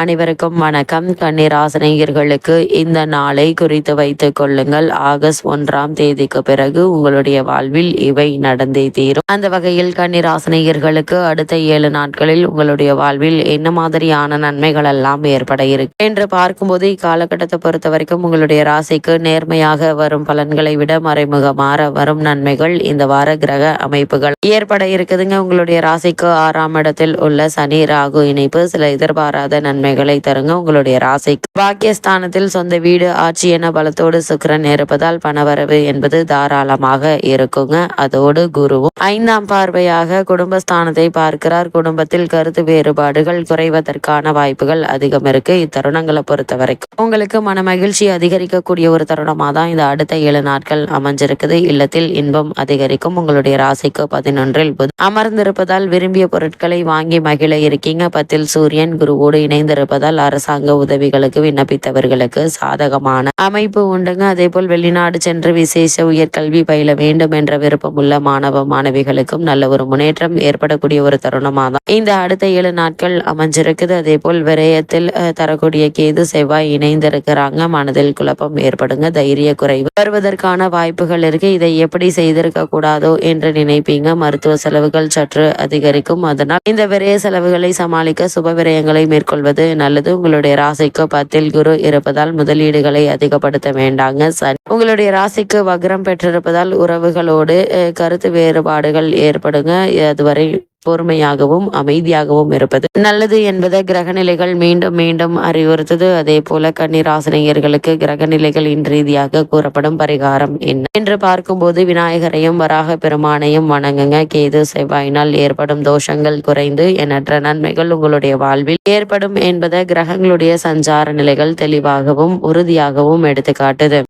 அனைவருக்கும் வணக்கம். கன்னிராசனையர்களுக்கு இந்த நாளை குறித்து வைத்துக் கொள்ளுங்கள். ஆகஸ்ட் ஒன்றாம் தேதிக்கு பிறகு உங்களுடைய வாழ்வில் இவை நடந்தே தீரும். அந்த வகையில் கன்னிராசனையர்களுக்கு அடுத்த ஏழு நாட்களில் உங்களுடைய வாழ்வில் என்ன மாதிரியான நன்மைகள் எல்லாம் ஏற்பட இருக்கு என்று பார்க்கும்போது இக்காலகட்டத்தை பொறுத்த வரைக்கும் உங்களுடைய ராசிக்கு நேர்மையாக வரும் பலன்களை விட மறைமுகமாற வரும் நன்மைகள் இந்த வார கிரக அமைப்புகள். ஏற்பட இருக்குதுங்க. உங்களுடைய ராசிக்கு ஆறாம் இடத்தில் உள்ள சனி ராகு இணைப்பு சில எதிர்பாராத நன்மை நன்மைகளை தருங்க. உங்களுடைய ராசிக்கு பாக்கியஸ்தானத்தில் சொந்த வீடு ஆட்சி என பலத்தோடு சுக்கிரன் இருப்பதால் பணவரவு என்பது தாராளமாக இருக்குங்க. அதோடு குருவும் ஐந்தாம் பார்வையாக குடும்பஸ்தானத்தை பார்க்கிறார். குடும்பத்தில் கருத்து வேறுபாடுகள் குறைவதற்கான வாய்ப்புகள் அதிகம் இருக்கு. இத்தருணங்களை பொறுத்த வரைக்கும் உங்களுக்கு மன மகிழ்ச்சி அதிகரிக்கக்கூடிய ஒரு தருணமாக தான் இந்த அடுத்த ஏழு நாட்கள் அமைஞ்சிருக்குது. இல்லத்தில் இன்பம் அதிகரிக்கும். உங்களுடைய ராசிக்கு பதினொன்றில் அமர்ந்திருப்பதால் விரும்பிய பொருட்களை வாங்கி மகிழ இருக்கீங்க. பத்தில் சூரியன் குருவோடு இருப்பதால் அரசாங்க உதவிகளுக்கு விண்ணப்பித்தவர்களுக்கு சாதகமான அமைப்பு உண்டுங்க. அதே போல் வெளிநாடு சென்று விசேஷ உயர்கல்வி பயில வேண்டும் என்ற விருப்பம் உள்ள மாணவ மாணவிகளுக்கும் நல்ல ஒரு முன்னேற்றம் ஏற்படக்கூடிய ஒரு தருணமாக தான் இந்த அடுத்த ஏழு நாட்கள் அமைஞ்சிருக்குது. அதே போல் விரயத்தில் தரக்கூடிய கேது செவ்வாய் இணைந்திருக்கிறாங்க. மனதில் குழப்பம் ஏற்படுங்க. தைரிய குறைவு வருவதற்கான வாய்ப்புகள் இருக்கு. இதை எப்படி செய்திருக்க கூடாதோ என்று நினைப்பீங்க. மருத்துவ செலவுகள் சற்று அதிகரிக்கும். அதனால் இந்த விரய செலவுகளை சமாளிக்க சுப விரயங்களை மேற்கொள்வது நல்லது. உங்களுடைய ராசிக்கு பத்தில் குரு இருப்பதால் முதலீடுகளை அதிகப்படுத்த வேண்டாங்க. சனி உங்களுடைய ராசிக்கு வக்ரம் பெற்றிருப்பதால் உறவுகளோடு கருத்து வேறுபாடுகள் ஏற்படுங்க. அதுவரை பொறுமையாகவும் அமைதியாகவும் இருப்பது. நல்லது என்பதை கிரகநிலைகள் மீண்டும் மீண்டும் அறிவுறுத்தது. அதே போல கன்னிராசினியர்களுக்கு கிரகநிலைகளின் ரீதியாக கூறப்படும் பரிகாரம் என்ன? என்று பார்க்கும்போது விநாயகரையும் வராக பெருமானையும் வணங்குங்க. கேது செவ்வாயினால் ஏற்படும் தோஷங்கள் குறைந்து எண்ணற்ற நன்மைகள் உங்களுடைய வாழ்வில் ஏற்படும் என்பதை கிரகங்களுடைய சஞ்சார நிலைகள் தெளிவாகவும் உறுதியாகவும் எடுத்துக்காட்டுது.